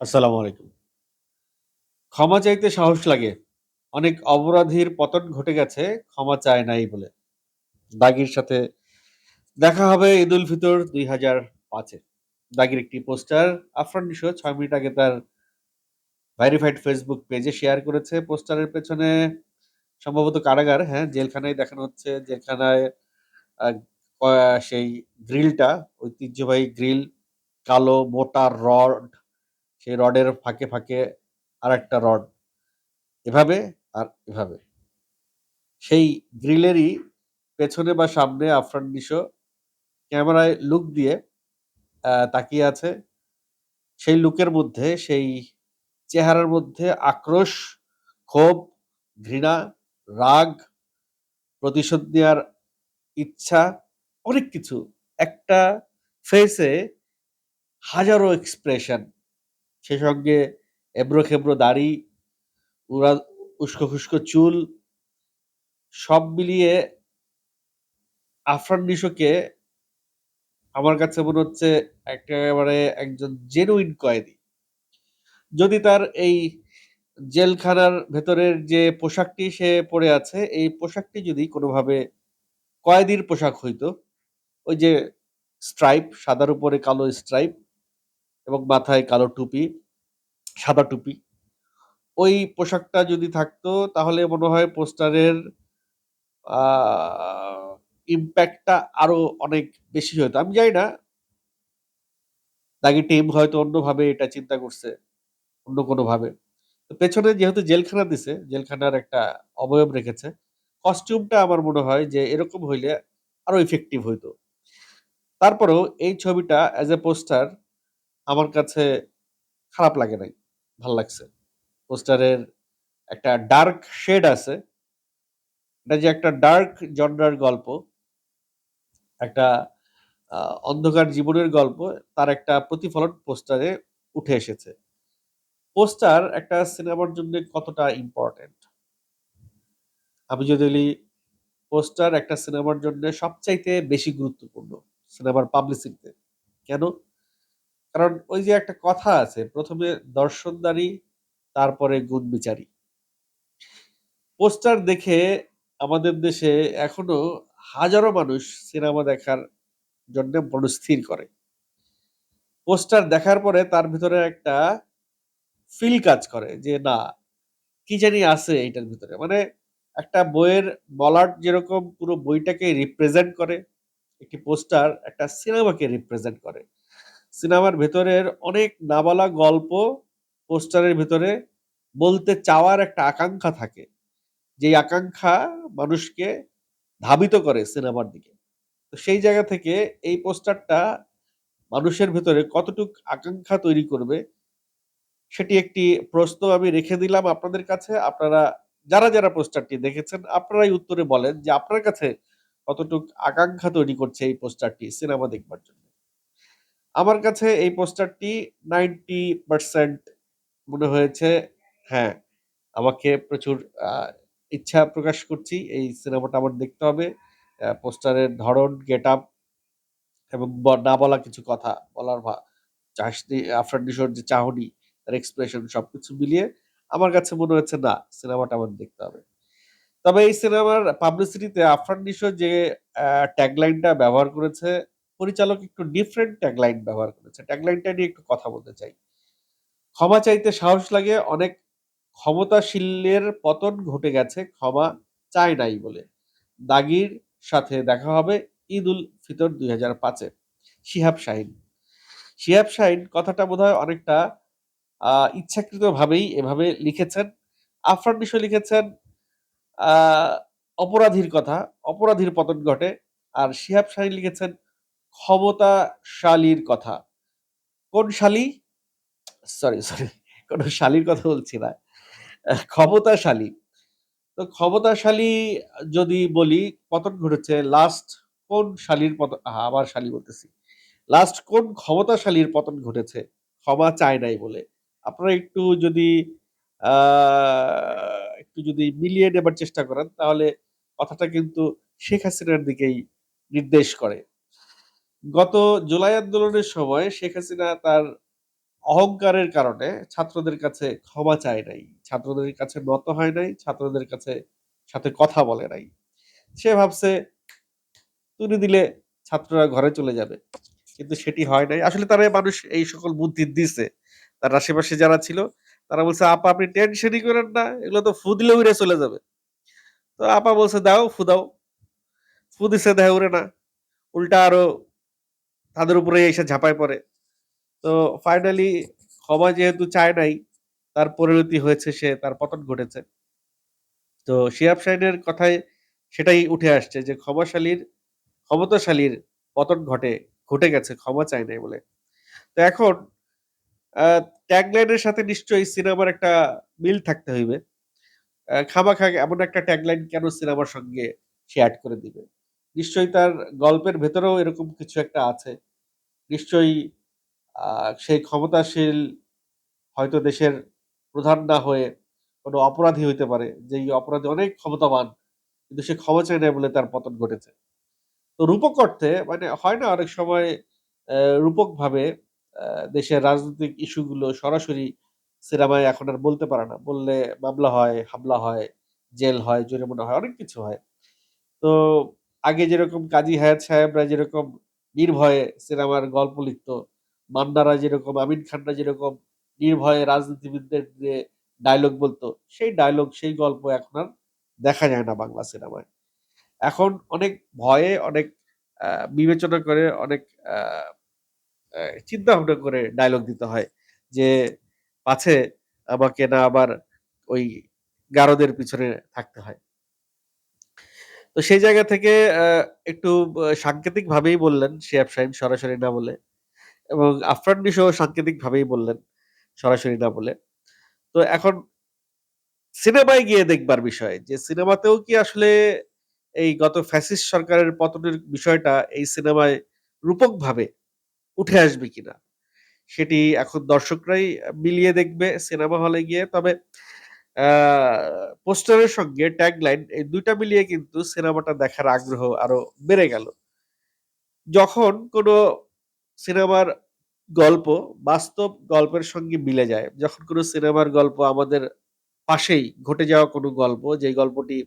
আসসালামু আলাইকুম। ক্ষমা চাইতে সাহস লাগে। অনেক অপরাধীর পতন ঘটে গেছে ক্ষমা চায় নাই বলে। দাগির সাথে দেখা হবে ঈদুল ফিতর দুই হাজার পাঁচে দাগির একটি পোস্টার আফরান নিশো ছয় মিনিট আগে তার ভেরিফাইড ফেসবুক পেজে শেয়ার করেছে। পোস্টারের পেছনে সম্ভবত কারাগার, হ্যাঁ, জেলখানায় দেখানো হচ্ছে। জেলখানায় সেই গ্রিলটা ঐতিহ্যবাহী গ্রিল, কালো মোটা রড। সেই রডের ফাঁকে, ফাঁকে আর একটা রড। এভাবে আর এভাবে। সেই গ্রিলেরই পেছনে বা সামনে আফরান নিশো ক্যামেরায় লুক দিয়ে তাকিয়ে আছে। সেই লুকের মধ্যে সেই চেহারার মধ্যে আক্রোশ, ক্ষোভ, ঘৃণা, রাগ, প্রতিশোধ নেওয়ার ইচ্ছা, অনেক কিছু। একটা ফেসে হাজারো এক্সপ্রেশন। সেই সঙ্গে এবড়ো-খেবড়ো দাড়ি, উড়া উস্কো-খুস্কো চুল। সব মিলিয়ে আফরান নিশোকে আমার কাছে মনে হচ্ছে একেবারে একজন জেনুইন কয়েদি। যদি তার এই জেলখানার ভেতরের যে পোশাকটি সে পড়ে আছে, এই পোশাকটি যদি কোনোভাবে কয়েদির পোশাক হইতো, ওই যে স্ট্রাইপ, সাদার উপরে কালো স্ট্রাইপ এবং মাথায় কালো টুপি, সাদা টুপি। ওই পোশাকটা যদি থাকতো তাহলে মনে হয় পোস্টারের ইম্প্যাক্টটা আরও অনেক বেশি হতো আমি জানি না দাগি টিম হয়তো অন্যভাবে এটা চিন্তা করছে। অন্য কোনোভাবে। পেছনে যেহেতু জেলখানা দিছে, জেলখানার একটা অবয়ব রেখেছে। কস্টিউমটা আমার মনে হয় যে এরকম হইলে আরও ইফেক্টিভ হইতো। তারপরেও এই ছবিটা অ্যাজ এ পোস্টার আমার কাছে খারাপ লাগে নাই। ভালো লাগছে। পোস্টারের একটা ডার্ক শেড আছে। এটা যে একটা ডার্ক জন্ডার গল্প। একটা অন্ধকার জীবনের গল্প, তার একটা প্রতিফলন পোস্টারে উঠে এসেছে। পোস্টার একটা সিনেমার জন্য কতটা ইম্পোর্টেন্ট? আমি যদি বলি পোস্টার একটা সিনেমার জন্যে সবচাইতে বেশি গুরুত্বপূর্ণ সিনেমার পাবলিসিটিতে। কেন? কারণ ওই যে একটা কথা আছে, ১ম এ দর্শনদারি, তারপরে গুণবিচারী। পোস্টার দেখে আমাদের দেশে এখনও হাজারো মানুষ সিনেমা দেখার জন্য মনস্থির করে। পোস্টার দেখার পরে তার ভিতরে একটা ফিল কাজ করে যে না, কি জানি আছে এইটার ভিতরে। মানে একটা বইয়ের মলাট যেরকম পুরো বইটাকে রিপ্রেজেন্ট করে, একটি পোস্টার একটা সিনেমাকে রিপ্রেজেন্ট করে। সিনেমার ভেতরের অনেক নাবালা গল্প পোস্টারের ভেতরে বলতে চাওয়ার একটা আকাঙ্ক্ষা থাকে। যেই আকাঙ্ক্ষা মানুষকে ধাবিত করে সিনেমার দিকে। তো সেই জায়গা থেকে এই পোস্টারটা মানুষের ভেতরে কতটুক আকাঙ্ক্ষা তৈরি করবে, সেটি একটি প্রশ্ন আমি রেখে দিলাম আপনাদের কাছে। আপনারা যারা, যারা পোস্টারটি দেখেছেন আপনারাই উত্তরে বলেন যে আপনার কাছে কতটুক আকাঙ্ক্ষা তৈরি করছে এই পোস্টারটি সিনেমা দেখবার জন্য। আমার কাছে এই পোস্টারটি 90% মনে হয়েছে হ্যাঁ, আমাকে প্রচুর ইচ্ছা প্রকাশ করছি এই সিনেমাটা আমার দেখতে হবে। পোস্টারের ধরন, গেট আপ এবং না বলা কিছু কথা বলার ভা চাষনি আফরান যে চাহনি, তার এক্সপ্রেশন সব কিছু মিলিয়ে আমার কাছে মনে হয়েছে না, সিনেমাটা আমার দেখতে হবে। তবে এই সিনেমার পাবলিসিটিতে আফরান যে ট্যাগলাইনটা ব্যবহার করেছে, পরিচালক একটু ডিফারেন্ট ট্যাগলাইন ব্যবহার করেছে। ট্যাগলাইনটা নিয়ে একটু কথা বলতে চাই। ক্ষমা চাইতে সাহস লাগে অনেক ক্ষমতাশীলের পতন ঘটে গেছে ক্ষমা চায় নাই বলে। দাগির সাথে দেখা হবে ঈদ উল ফিতর ২০০৫ এ। শিহাব শাহীন। শিহাব শাহীন কথাটা বোধহয় অনেকটা ইচ্ছাকৃতভাবেই এভাবে লিখেছেন। আফরান নিশো লিখেছেন অপরাধীর কথা, অপরাধীর পতন ঘটে। আর শিহাব শাহিন লিখেছেন ক্ষমতাশালীর কথা। কোন শালী? সরি, সরি কোন শালীর কথা বলছি না। ক্ষমতাশালী। তো ক্ষমতাশালী যদি বলি পতন ঘটেছে লাস্ট কোন শালীর পতন আবার শালী বলতেছি। লাস্ট কোন ক্ষমতাশালীর পতন ঘটেছে ক্ষমা চায় নাই বলে। আপনারা একটু যদি একটু যদি মিলিয়ে নেবার চেষ্টা করেন তাহলে কথাটা কিন্তু শেখ হাসিনার দিকেই নির্দেশ করে। গত জুলাই আন্দোলনের সময় শেখ হাসিনা তার অহংকারের কারণে ছাত্রদের কাছে ক্ষমা চায় নাই। ছাত্রদের কাছে নত হয় নাই, ছাত্রদের কাছে সাথে কথা বলে নাই। সে ভাবছে তুলে দিলে ছাত্ররা ঘরে চলে যাবে। কিন্তু সেটি হয় নাই। আসলে তারা মানুষ এই সকল বুদ্ধি দিছে। তার আশেপাশে যারা ছিল তারা বলছে, "আপা আপনি টেনশনই করেন না। এগুলো তো ফু দিলে উইড়া চলে যাবে।" তো আপা বলছে, "দাও, ফু দাও।" ফু দিছে দেহে উড়ে না। উল্টা আরও তাদের উপরে এসে ঝাঁপায় পড়ে। তো ফাইনালি ক্ষমা যেহেতু চায় নাই, তার পরিণতি হয়েছে সে তার পতন ঘটেছে। তো শিহাব শাহীনের কথায় সেটাই উঠে আসছে যে ক্ষমাশালীর ক্ষমতাশালীর পতন ঘটে ঘটে গেছে ক্ষমা চায় নাই বলে। তো এখন ট্যাগলাইনের সাথে নিশ্চয়ই সিনেমার একটা মিল থাকতে হইবে। খামা খামাখা এমন একটা ট্যাগলাইন কেন সিনেমার সঙ্গে সে অ্যাড করে দিবে? নিশ্চয়ই তার গল্পের ভেতরেও এরকম কিছু একটা আছে। নিশ্চয়ই সেই ক্ষমতাশীল হয়তো দেশের প্রধান না হয়ে কোনো অপরাধী হইতে পারে। যেই অপরাধী অনেক ক্ষমতাবান। কিন্তু সে ক্ষমা চায় না বলে তার পতন ঘটেছে। তো রূপক অর্থে মানে হয় না অনেক সময় রূপকভাবে দেশের রাজনৈতিক ইস্যুগুলো সরাসরি সিনেমায় এখন আর বলতে পারে না। বললে মামলা হয়, হামলা হয়, জেল হয়, জরিমানা হয়, অনেক কিছু হয়। তো আগে যেরকম কাজী হায়াৎ সাহেবরা যেরকম নির্ভয়ে সিনেমার গল্প লিখত, মান্নারা যেরকম, আমিন খানরা যেরকম নির্ভয়ে রাজনীতিবিদদের যে ডায়লগ বলতো, সেই ডায়লগ সেই গল্প এখন আর দেখা যায় না বাংলা সিনেমায়। এখন অনেক ভয়ে, অনেক বিবেচনা করে, অনেক আ চিন্তা-ভাবনা করে ডায়লগ দিতে হয়। যে পাছে আমাকে না আবার ওই গারদের পিছনে থাকতে হয়। তো সেই জায়গা থেকে একটু আ সাংকেতিকভাবেই বললেন শিহাব শাহীন সরাসরি না বলে। এবং আফরান নিশোও সাংকেতিকভাবেই বললেন সরাসরি না বলে। তো এখন সিনেমায় গিয়ে দেখবার বিষয় যে, সিনেমাতেও কি আসলে এই গত ফ্যাসিস্ট সরকারের পতনের বিষয়টা এই সিনেমায় রূপকভাবে উঠে আসবে কিনা? সেটি এখন দর্শকরাই মিলিয়ে দেখবে সিনেমা হলে গিয়ে। তবে পোস্টারের সঙ্গে ট্যাগলাইন এই ২ টা মিলিয়ে কিন্তু সিনেমাটা দেখার আগ্রহ আরও বেড়ে গেল। যখন কোন সিনেমার গল্প বাস্তব গল্পের সঙ্গে মিলে যায়, যখন কোন সিনেমার গল্প আমাদের পাশেই ঘটে যাওয়া কোনো গল্প, যেই গল্পটি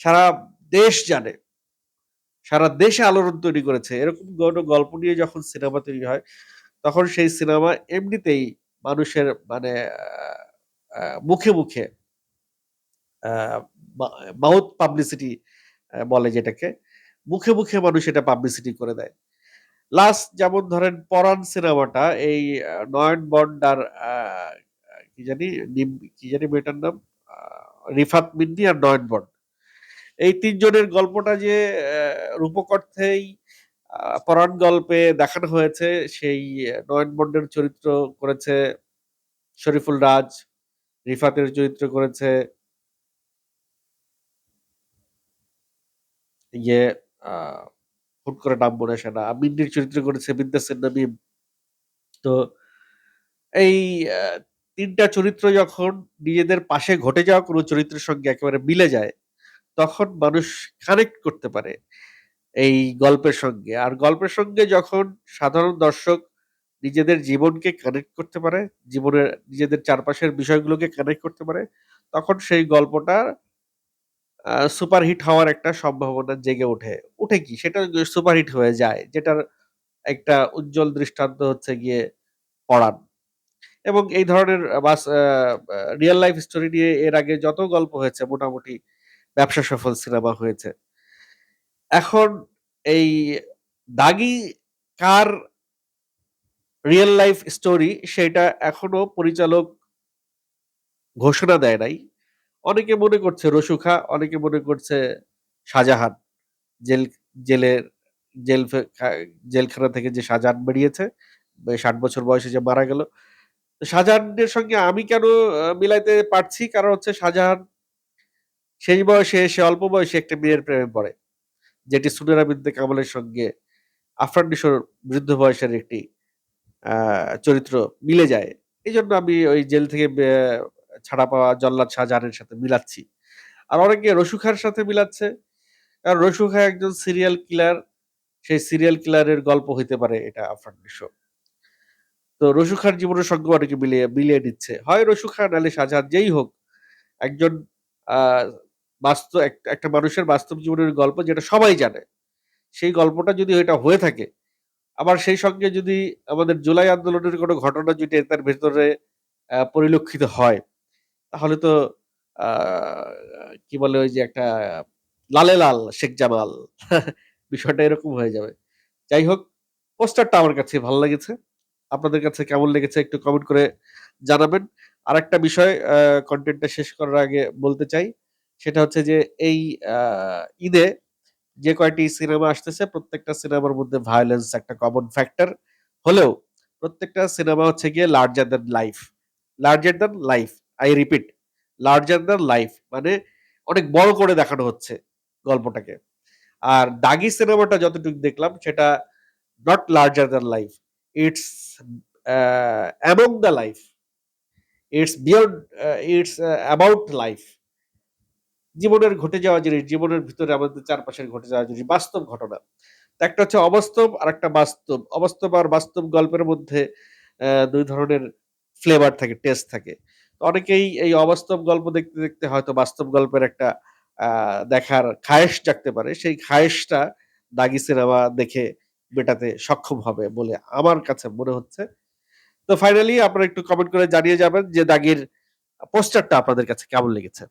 সারা দেশ জানে। সারা দেশে আলোড়ন তৈরি করেছে। এরকম কোনো গল্প নিয়ে যখন সিনেমা তৈরি হয়, তখন সেই সিনেমা এমনিতেই মানুষের মানে মুখে, মুখে মাউথ পাবলিসিটি বলে যেটাকে। মুখে, মুখে মানুষ এটা পাবলিসিটি করে দেয়। লাস্ট যেমন ধরেন 'পরাণ' সিনেমাটা এই নয়ন বন্ড আর কি জানি কি জানি মেয়েটার নাম? রিফাত মিন্নি আর নয়ন বন্ড। এই তিনজনের গল্পটা যে রূপক অর্থেই 'পরাণ' গল্পে দেখানো হয়েছে সেই নয়ন বন্ডের চরিত্র করেছে শরীফুল রাজ, রিফাতের চরিত্র করেছে ইয়ে হুট করে নাম মনে আসে না। মিন্নির চরিত্র করেছে বিদ্যাসির নামিম। তো এই ৩ চরিত্র যখন নিজেদের পাশে ঘটে যাওয়া কোনো চরিত্রের সঙ্গে একেবারে মিলে যায়, তখন মানুষ কানেক্ট করতে পারে এই গল্পের সঙ্গে। আর গল্পের সঙ্গে যখন সাধারণ দর্শক নিজেদের জীবনকে কানেক্ট করতে পারে, জীবনের নিজেদের চারপাশের বিষয়গুলোকে কানেক্ট করতে পারে, তখন সেই গল্পটা আ সুপারহিট হওয়ার একটা সম্ভাবনা জেগে ওঠে। উঠে কি? সেটা সুপারহিট হয়ে যায়। যেটার একটা উজ্জ্বল দৃষ্টান্ত হচ্ছে গিয়ে পড়ান এবং এই ধরনের বাস আ লাইফ স্টোরি নিয়ে এর আগে যত গল্প হয়েছে মোটামুটি ব্যবসা সফল সিনেমা হয়েছে। এখন এই 'দাগি' কার রিয়াল লাইফ স্টোরি সেটা এখনও পরিচালক ঘোষণা দেয় নাই। অনেকে মনে করছে রসু খা, অনেকে মনে করছে শাহজাহান। জেল জেলের জেল জেলখানা থেকে যে শাহজাহান বেরিয়েছে, ষাট বছর বয়সে যে মারা গেল। শাহজাহানের সঙ্গে আমি কেন মিলাইতে পারছি? কারণ হচ্ছে শাহজাহান সেই বয়সে সে অল্প বয়সে একটা মেয়ের প্রেমে পড়ে। যেটি সুনেরা বিনতে কামালের সঙ্গে আফরান বৃদ্ধ বয়সের একটি চরিত্র মিলে যায়। এই জন্য আমি ওই জেল থেকে ছাড়া পাওয়া জল্লাদ শাহজাহানের সাথে মিলাচ্ছি। আর অনেকে রসু খার সাথে মিলাচ্ছে। কারণ রসু খা একজন সিরিয়াল কিলার। সেই সিরিয়াল কিলারের গল্প হইতে পারে এটা আফরান নিশো। তো রসু খান জীবনের সঙ্গে অনেকে মিলিয়ে মিলিয়ে নিচ্ছে। হয় রসু খান নাহলে শাহজাহান যেই হোক একজন আ বাস্ত এক একটা মানুষের বাস্তব জীবনের গল্প যেটা সবাই জানে। সেই গল্পটা যদি এটা হয়ে থাকে, আবার সেই সঙ্গে যদি আমাদের জুলাই আন্দোলনের কোনো ঘটনা যদি তার ভেতরে পরিলক্ষিত হয়, তাহলে তো কি বলে ওই যে একটা লালে লাল শেখ জামাল বিষয়টা এরকম হয়ে যাবে। যাই হোক পোস্টারটা আমার কাছে ভালো লেগেছে। আপনাদের কাছে কেমন লেগেছে একটু কমেন্ট করে জানাবেন। আর একটা বিষয় কন্টেন্টটা শেষ করার আগে বলতে চাই। সেটা হচ্ছে যে এই ঈদে যে কয়টি সিনেমা আসতেছে, প্রত্যেকটা সিনেমার মধ্যে ভায়োলেন্স একটা কমন ফ্যাক্টর হলেও প্রত্যেকটা সিনেমা হচ্ছে গিয়ে larger than life. Larger than life. I repeat larger than life মানে অনেক বড় করে দেখানো হচ্ছে গল্পটাকে। আর 'দাগি' সিনেমাটা যতটুকু দেখলাম, সেটা not larger than life. It's among the life. It's beyond it's about life. জীবনের ঘটে যাওয়া জিনিস, জীবনের ভিতরে আমাদের চারপাশের ঘটে যাওয়া জিনিস, বাস্তব ঘটনা। একটা হচ্ছে অবাস্তব আরেকটা বাস্তব। অবাস্তব আর বাস্তব গল্পের মধ্যে ২ ধরনের ফ্লেভার থাকে, টেস্ট থাকে। তো অনেকেই এই অবাস্তব গল্প দেখতে, দেখতে হয়তো বাস্তব গল্পের একটা দেখার খায়েশ জাগতে পারে। সেই খায়েশটা 'দাগি' সিনেমা দেখে মেটাতে সক্ষম হবে বলে আমার কাছে মনে হচ্ছে। তো ফাইনালি আপনারা একটু কমেন্ট করে জানিয়ে যাবেন যে 'দাগির' পোস্টারটা আপনাদের কাছে কেমন লেগেছে?